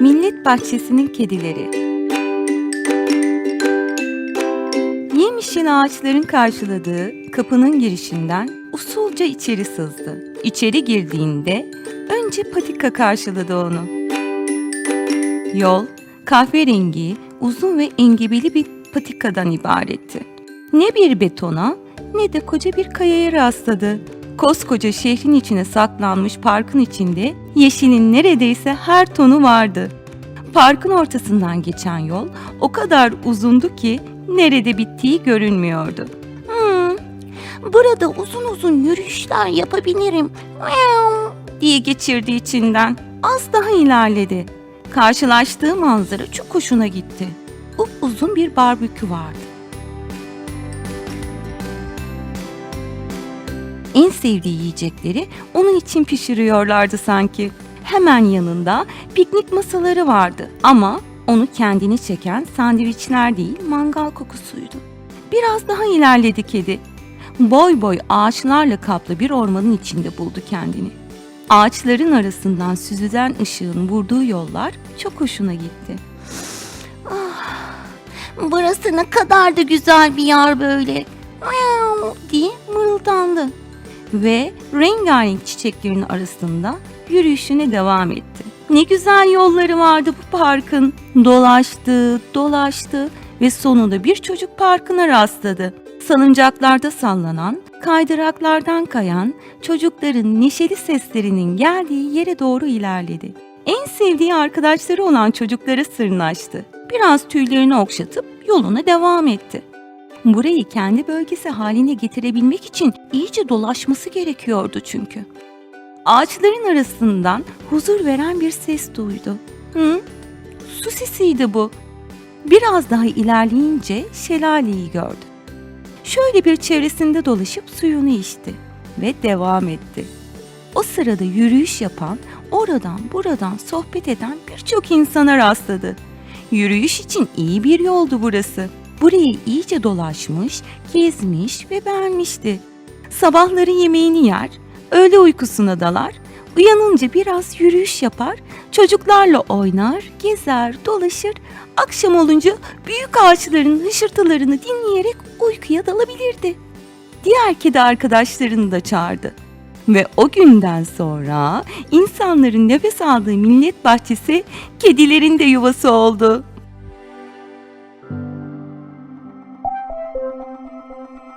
Millet Bahçesi'nin kedileri. Yemyeşil ağaçların karşıladığı kapının girişinden usulca içeri sızdı. İçeri girdiğinde önce patika karşıladı onu. Yol kahverengi, uzun ve engebeli bir patikadan ibaretti. Ne bir betona ne de koca bir kayaya rastladı. Koskoca şehrin içine saklanmış parkın içinde yeşilin neredeyse her tonu vardı. Parkın ortasından geçen yol o kadar uzundu ki nerede bittiği görünmüyordu. Hmm, burada uzun uzun yürüyüşler yapabilirim. Miau. diye geçirdi içinden. Az daha ilerledi. Karşılaştığı manzara çok hoşuna gitti. Uzun bir barbekü vardı. En sevdiği yiyecekleri onun için pişiriyorlardı sanki. Hemen yanında piknik masaları vardı ama onu kendini çeken sandviçler değil mangal kokusuydu. Biraz daha ilerledi kedi. Boy boy ağaçlarla kaplı bir ormanın içinde buldu kendini. Ağaçların arasından süzülen ışığın vurduğu yollar çok hoşuna gitti. Burası ne kadar da güzel bir yer böyle. Miau. diye mırıldandı ve rengarenk çiçeklerin arasında yürüyüşüne devam etti. Ne güzel yolları vardı bu parkın. Dolaştı, dolaştı ve sonunda bir çocuk parkına rastladı. Salıncaklarda sallanan, kaydıraklardan kayan çocukların neşeli seslerinin geldiği yere doğru ilerledi. En sevdiği arkadaşları olan çocuklara sırnaştı. Biraz tüylerini okşatıp yoluna devam etti. Burayı kendi bölgesi haline getirebilmek için iyice dolaşması gerekiyordu çünkü. Ağaçların arasından huzur veren bir ses duydu. Hı? Su sesiydi bu. Biraz daha ilerleyince şelaleyi gördü. Şöyle bir çevresinde dolaşıp suyunu içti ve devam etti. O sırada yürüyüş yapan, oradan buradan sohbet eden birçok insana rastladı. Yürüyüş için iyi bir yoldu burası. Burayı iyice dolaşmış, gezmiş ve beğenmişti. Sabahları yemeğini yer, öğle uykusuna dalar, uyanınca biraz yürüyüş yapar, çocuklarla oynar, gezer, dolaşır, akşam olunca büyük ağaçların hışırtılarını dinleyerek uykuya dalabilirdi. Diğer kedi arkadaşlarını da çağırdı. Ve o günden sonra insanların nefes aldığı millet bahçesi kedilerin de yuvası oldu. Thank you.